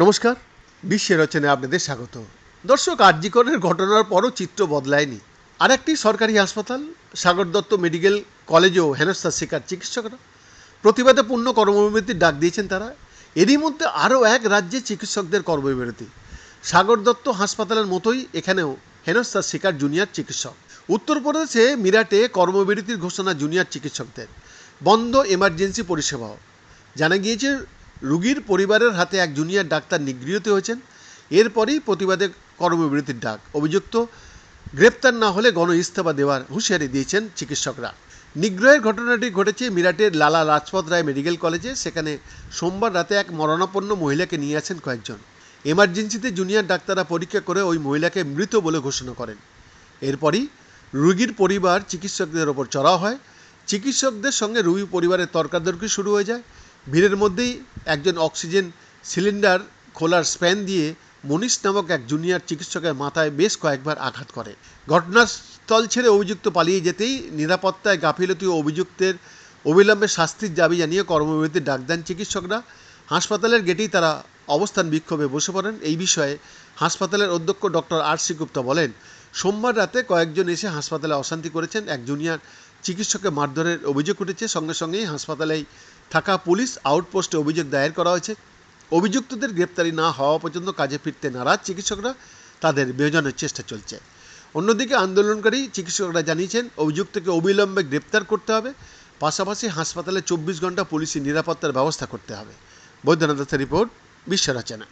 নমস্কার, বিশ্বের রচনায় আপনাদের স্বাগত। দর্শক, আরজিকরের ঘটনার পরও চিত্র বদলায়নি। আর একটি সরকারি হাসপাতাল, সাগর দত্ত মেডিকেল কলেজেও হেনস্থার শিকার চিকিৎসকরা প্রতিবাদে পূর্ণ কর্মবিরতির ডাক দিয়েছেন তারা। এরই মধ্যে আরও এক রাজ্যে চিকিৎসকদের কর্মবিরতি। সাগর দত্ত হাসপাতালের মতোই এখানেও হেনস্থার শিকার জুনিয়র চিকিৎসক। উত্তরপ্রদেশে মিরাটে কর্মবিরতির ঘোষণা জুনিয়র চিকিৎসকদের। বন্ধ এমার্জেন্সি পরিষেবাও। জানা গিয়েছে, রুগীর পরিবারের হাতে এক জুনিয়র ডাক্তার নিগৃহীত হয়েছেন। এরপরই প্রতিবাদে কর্মবিরতির ডাক। অভিযুক্ত গ্রেপ্তার না হলে গণ ইস্তফা দেওয়ার হুঁশিয়ারি দিয়েছেন চিকিৎসকরা। নিগ্রহের ঘটনাটি ঘটেছে মিরাটের লালা লাজপত রায় মেডিকেল কলেজে। সেখানে সোমবার রাতে এক মরণাপন্ন মহিলাকে নিয়ে আসেন কয়েকজন। এমার্জেন্সিতে জুনিয়র ডাক্তাররা পরীক্ষা করে ওই মহিলাকে মৃত বলে ঘোষণা করেন। এরপরই রুগীর পরিবার চিকিৎসকদের ওপর চড়াও হয়। চিকিৎসকদের সঙ্গে রুগী পরিবারের তর্কাতর্কি শুরু হয়ে যায়। ভিড়ের মধ্যেই একজন অক্সিজেন সিলিন্ডার খোলার স্প্যান দিয়ে মনীষ নামক এক জুনিয়র চিকিৎসকের মাথায় বেশ কয়েকবার আঘাত করে। ঘটনাস্থল ছেড়ে অভিযুক্ত পালিয়ে যেতেই নিরাপত্তায় গাফিলতি অভিযুক্তের অবিলম্বে শাস্তির দাবি জানিয়ে কর্মবিরতির ডাক দেন চিকিৎসকরা। হাসপাতালের গেটেই তারা অবস্থান বিক্ষোভে বসে পড়েন। এই বিষয়ে হাসপাতালের অধ্যক্ষ ডক্টর আর সি গুপ্তা বলেন, সোমবার রাতে কয়েকজন এসে হাসপাতালে অশান্তি করেছেন। এক জুনিয়র চিকিৎসককে মারধরের অভিযোগ উঠেছে। সঙ্গে সঙ্গেই হাসপাতালেই থাকা পুলিশ আউটপোস্টে অভিযোগ দায়ের করা হয়েছে। অভিযুক্তদের গ্রেপ্তারি না হওয়া পর্যন্ত কাজে ফিরতে নারাজ চিকিৎসকরা। তাদের বিয়োজনের চেষ্টা চলছে। অন্যদিকে আন্দোলনকারী চিকিৎসকরা জানিয়েছেন, অভিযুক্তকে অবিলম্বে গ্রেপ্তার করতে হবে। পাশাপাশি হাসপাতালে চব্বিশ ঘণ্টা পুলিশি নিরাপত্তার ব্যবস্থা করতে হবে। বৈদ্যনাথ রিপোর্ট বিশ্ব রচনা